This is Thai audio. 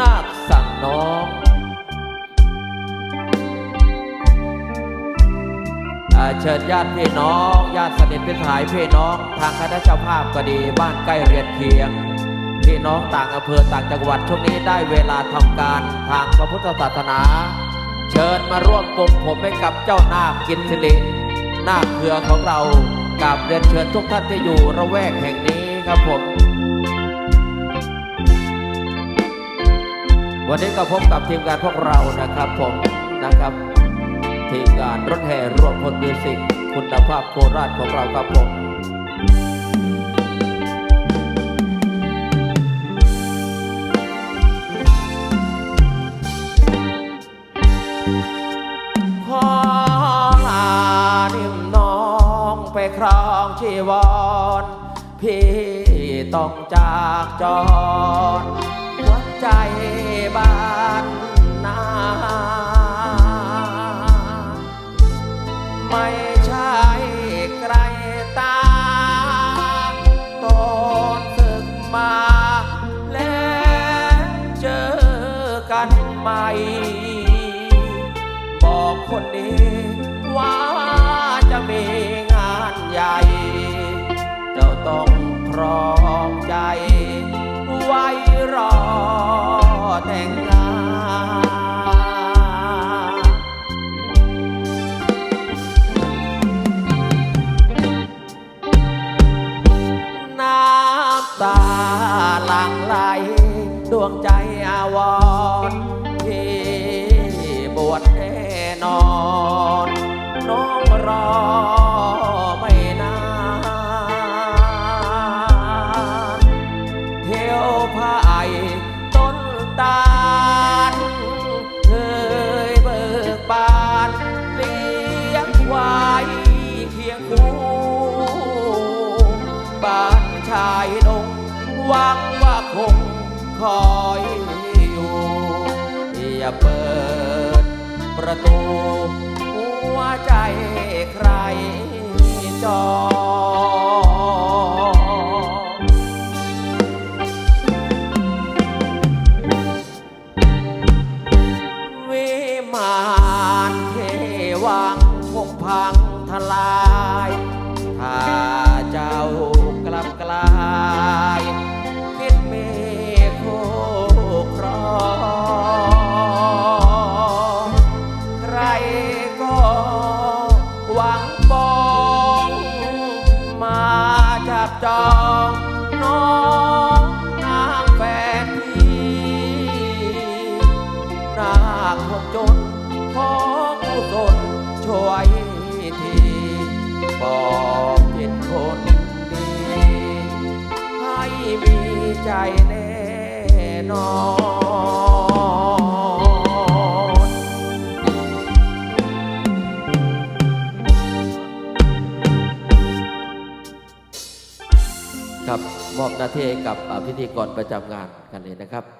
นาคสั่งน้อง เชิญญาติพี่น้องญาติสนิทเป็นสายพี่น้อง ทางคณะเจ้าภาพก็ดีบ้านใกล้เรียนเคียงพี่น้องต่างอำเภอต่างจังหวัดช่วงนี้ได้เวลาทำการทางพระพุทธศาสนา เชิญมาร่วมปลุกผมให้กับเจ้านาคกินสิรินาคเครือของเรากราบเรียนเชิญทุกท่านที่อยู่ระแวกแห่งนี้ครับผม วันนี้ก็พบกับทีมงานพวกเรานะครับผมนะครับ ทีมงานรถแห่รวมพลมิวสิกคุณภาพโคราชของเราครับผมครองชีวร พี่ต้องจากจรหัวใจ บ้านนาไม่ใช่ไกลตาตอนศึกมา แล้วเจอกันใหม่ บอกคนนี้ว่าจะมีงานใหญ่ เจ้าต้องพร้อม แต่งงาน้ำตาหลั่งไหลดวงใจอาวรที่บวชแน่นอน น้องรอไม่ ต้นตาลเคยเบิกบานเลี้ยงไว้เคียงคู่บ้านชายดงหวังว่าคงคอยอยู่อย่าเปิดประตู หัวใจใครจอง บอกผิดคนดี ให้มีใจแน่นอนครับมอบหน้าที่ให้กับพิธีกรประจำงานกันเลยนะครับ